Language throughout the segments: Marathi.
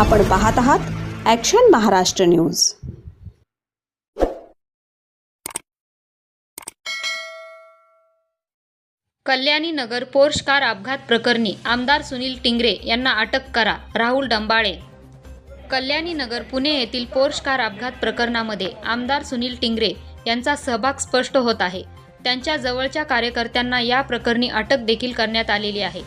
आपण पाहत आहात action Maharashtra news Kalyani Nagar Porsche car अपघात प्रकरणी आमदार सुनील टिंगरे यांना अटक करा राहुल डंबाळे. कल्याणी नगर पुणे येथील पोर्श कार अपघात प्रकरणामध्ये आमदार सुनील टिंगरे यांचा सहभाग स्पष्ट होत आहे. त्यांच्या जवळच्या कार्यकर्त्यांना या प्रकरणी अटक देखील करण्यात आलेली आहे.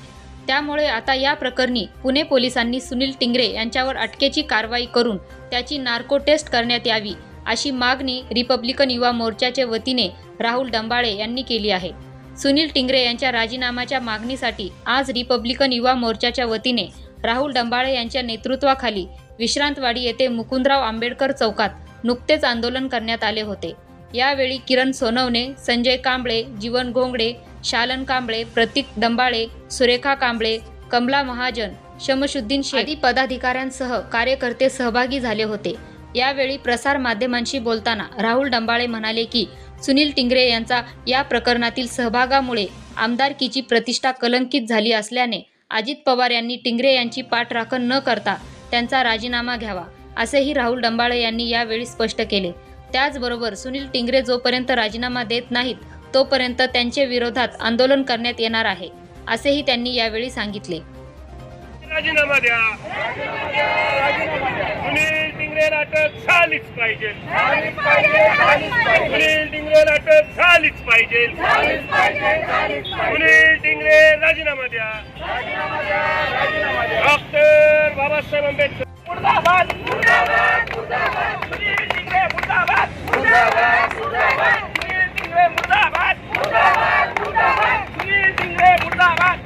त्यामुळे आता या प्रकरणी पुणे पोलिसांनी सुनील टिंगरे यांच्यावर अटकेची कारवाई करून त्याची नार्को टेस्ट करण्यात यावी अशी मागणी रिपब्लिकन युवा मोर्चाच्या वतीने राहुल डंबाळे यांनी केली आहे. सुनील टिंगरे यांच्या राजीनाम्याच्या मागणीसाठी आज रिपब्लिकन युवा मोर्चाच्या वतीने राहुल डंबाळे यांच्या नेतृत्वाखाली विश्रांतवाडी येथे मुकुंदराव आंबेडकर चौकात नुकतेच आंदोलन करण्यात आले होते. यावेळी किरण सोनवणे संजय कांबळे जीवन घोंगडे शालन कांबळे प्रतीक डंबाळे सुरेखा कांबळे कमला महाजन शमशुद्दीन शेख पदाधिकाऱ्यांसह कार्यकर्ते सहभागी झाले होते. यावेळी प्रसार माध्यमांशी बोलताना राहुल डंबाळे म्हणाले की सुनील टिंगरे यांचा या प्रकरणातील सहभागामुळे आमदारकीची प्रतिष्ठा कलंकित झाली असल्याने अजित पवार यांनी टिंगरे यांची पाठराखण न करता त्यांचा राजीनामा घ्यावा असेही राहुल डंबाळे यांनी यावेळी स्पष्ट केले. त्याचबरोबर सुनील टिंगरे जोपर्यंत राजीनामा देत नाहीत तोपर्यंत त्यांच्या विरोधात आंदोलन करण्यात येणार आहे असेही त्यांनी यावेळी सांगितले. राजीनामा द्या. सुनील टिंगरेला अटक झालीच पाहिजे. सुनील टिंगरेला अटक झालीच पाहिजे. सुनील टिंगरे राजीनामा द्या. डॉक्टर बाबासाहेब आंबेडकर मुर्दाबाद सुनील टिंगरे मुर्दाबाद सुनील टिंगरे मुर्दाबाद सुनील टिंगरे मुर्दाबाद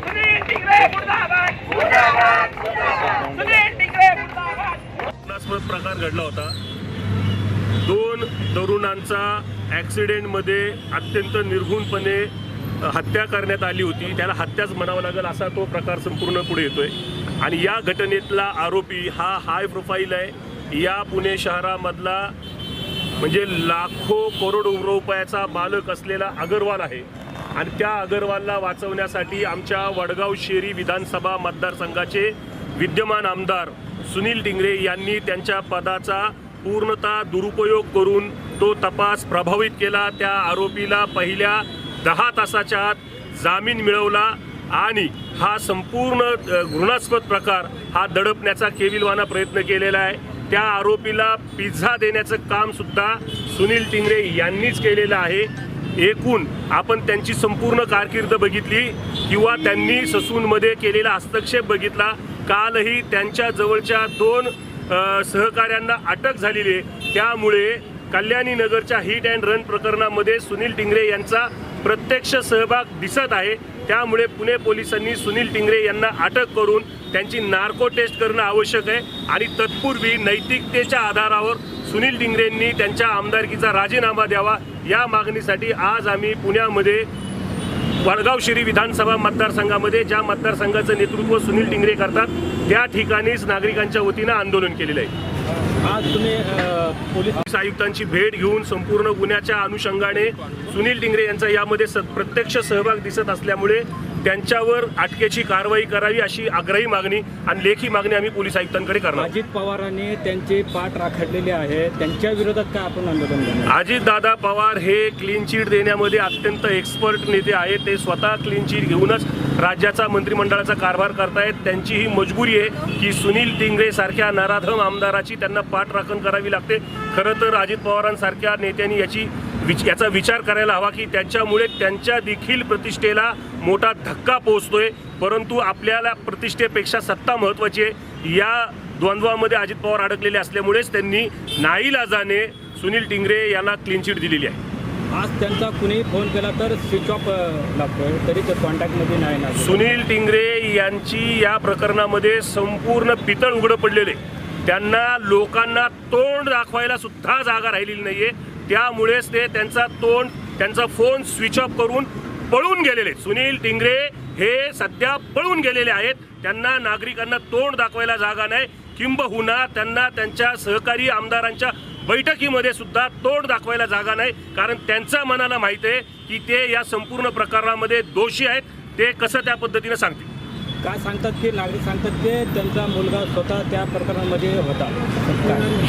सुनील टिंगरे मुर्दाबाद सुनील टिंगरे मुर्दाबाद घटनास्पद प्रकार घडला होता. दोन तरुणांचा ॲक्सिडेंटमध्ये अत्यंत निर्घुणपणे हत्या करण्यात आली होती. त्याला हत्याच म्हणावं लागेल असा तो प्रकार संपूर्ण पुढे येतोय. आणि या घटनेतला आरोपी हा हाय प्रोफाईल आहे. या पुणे शहरामधला म्हणजे लाखो करोड रुपयाचा मालक असलेला अगरवाल आहे. आणि त्या अगरवालला वाचवण्यासाठी आमच्या वडगाव शेरी विधानसभा मतदारसंघाचे विद्यमान आमदार सुनील टिंगरे यांनी त्यांच्या पदाचा पूर्णतः दुरुपयोग करून तो तपास प्रभावित केला. त्या आरोपीला पहिल्या दहा तासाच्या आत जामीन मिळवला आणि हा संपूर्ण घृणास्पद प्रकार हा दडपण्याचा केविलवाना प्रयत्न केलेला आहे. त्या आरोपीला पिझ्झा देण्याचं कामसुद्धा सुनील टिंगरे यांनीच केलेलं आहे. एकूण आपण त्यांची संपूर्ण कारकीर्द बघितली किंवा त्यांनी ससूनमध्ये केलेला हस्तक्षेप बघितला. कालही त्यांच्या जवळच्या दोन सहकाऱ्यांना अटक झालेली आहे. त्यामुळे कल्याणी नगरच्या हिट अँड रन प्रकरणामध्ये सुनील टिंगरे यांचा प्रत्यक्ष सहभाग दिसत आहे. त्यामुळे पुणे पोलिसांनी सुनील टिंगरे यांना अटक करून त्यांची नार्को टेस्ट करणं आवश्यक आहे. आणि तत्पूर्वी नैतिकतेच्या आधारावर सुनील टिंगरेंनी त्यांच्या आमदारकीचा राजीनामा द्यावा या मागणीसाठी आज आम्ही पुण्यामध्ये वडगाव शिरी विधानसभा मतदारसंघामध्ये ज्या मतदारसंघाचं नेतृत्व सुनील टिंगरे करतात त्या ठिकाणीच नागरिकांच्या वतीनं आंदोलन केलेलं आहे. आज तुम्ही पोलीस आयुक्तांची भेट घेऊन संपूर्ण गुन्ह्याच्या अनुषंगाने सुनील टिंगरे यांचा यामध्ये स प्रत्यक्ष सहभाग दिसत असल्यामुळे त्यांच्यावर अटकेची कारवाई करावी अशी आग्रही मागणी आणि लेखी मागणी आम्ही पोलीस आयुक्तांकडे करणार. अजित पवारांनी त्यांची पाठ राखडलेली आहे. त्यांच्या विरोधात काय आपण आंदोलन करणार? अजितदादा पवार हे क्लीन चिट देण्यामध्ये अत्यंत एक्सपर्ट नेते आहेत. ते स्वतः क्लीन चिट घेऊनच राज्याचा मंत्रिमंडळाचा कारभार करतायत. त्यांची ही मजबुरी आहे की सुनील टिंगरे सारख्या नराधम आमदाराची त्यांना पाठराखण करावी लागते. खरं तर अजित पवारांसारख्या नेत्यांनी याची विच याचा विचार करायला हवा की त्यांच्यामुळे त्यांच्या देखील प्रतिष्ठेला मोठा धक्का पोहोचतोय. परंतु आपल्याला प्रतिष्ठेपेक्षा सत्ता महत्त्वाची आहे. या द्वंद्वामध्ये अजित पवार अडकलेले असल्यामुळेच त्यांनी नाईलाजाने सुनील टिंगरे यांना क्लीन चिट दिलेली आहे. आज त्यांचा कुणीही फोन केला तर स्विच ऑफ लागतोय. तरी ते कॉन्टॅक्टमध्ये नाही ना. सुनील टिंगरे यांची या प्रकरणामध्ये संपूर्ण पितळ उघडं पडलेले त्यांना लोकांना तोंड दाखवायला सुद्धा जागा राहिलेली नाहीये. त्यामुळेच ते त्यांचा तोंड त्यांचा फोन स्विच ऑफ करून पळून गेलेले. सुनील टिंगरे हे सध्या पळून गेलेले आहेत. त्यांना नागरिकांना तोंड दाखवायला जागा नाही. किंबहुना त्यांना त्यांच्या सहकारी आमदारांच्या बैठकीमध्ये सुद्धा तोंड दाखवायला जागा नाही. कारण त्यांच्या मनाला माहिती आहे की ते या संपूर्ण प्रकरणामध्ये दोषी आहेत. ते कसं त्या पद्धतीनं सांगतील? काय सांगतात की नागरिक सांगतात की त्यांचा मुलगा स्वतः त्या प्रकरणामध्ये होता.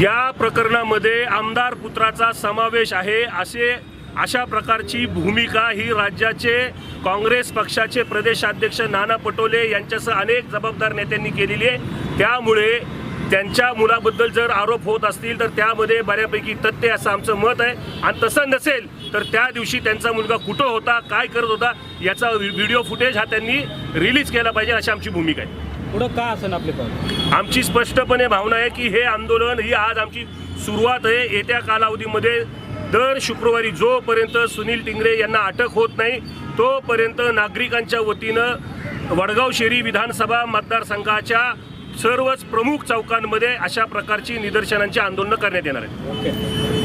या प्रकरणामध्ये आमदार पुत्राचा समावेश आहे. असे अशा प्रकारची भूमिका ही राज्याचे काँग्रेस पक्षाचे प्रदेशाध्यक्ष नाना पटोले यांच्यासह अनेक जबाबदार नेत्यांनी केलेली आहे. त्यामुळे त्यांच्या मुलाबद्दल जर आरोप होत असतील तर त्यामध्ये बऱ्यापैकी तथ्य असं आमचं मत आहे. आणि तसं नसेल तर त्या दिवशी त्यांचा मुलगा कुठं होता काय करत होता याचा व्हिडिओ फुटेज हा त्यांनी रिलीज केला पाहिजे अशी आमची भूमिका आहे. पुढं का असेल आपले आमची स्पष्टपणे भावना आहे की हे आंदोलन ही आज आमची सुरुवात आहे. येत्या कालावधीमध्ये दर शुक्रवारी जोपर्यंत सुनील टिंगरे यांना अटक होत नाही तोपर्यंत नागरिकांच्या वतीनं वडगाव शेरी विधानसभा मतदारसंघाच्या सर्वच प्रमुख चौकांमध्ये अशा प्रकारची निदर्शनांची आंदोलनं करण्यात येणार आहेत.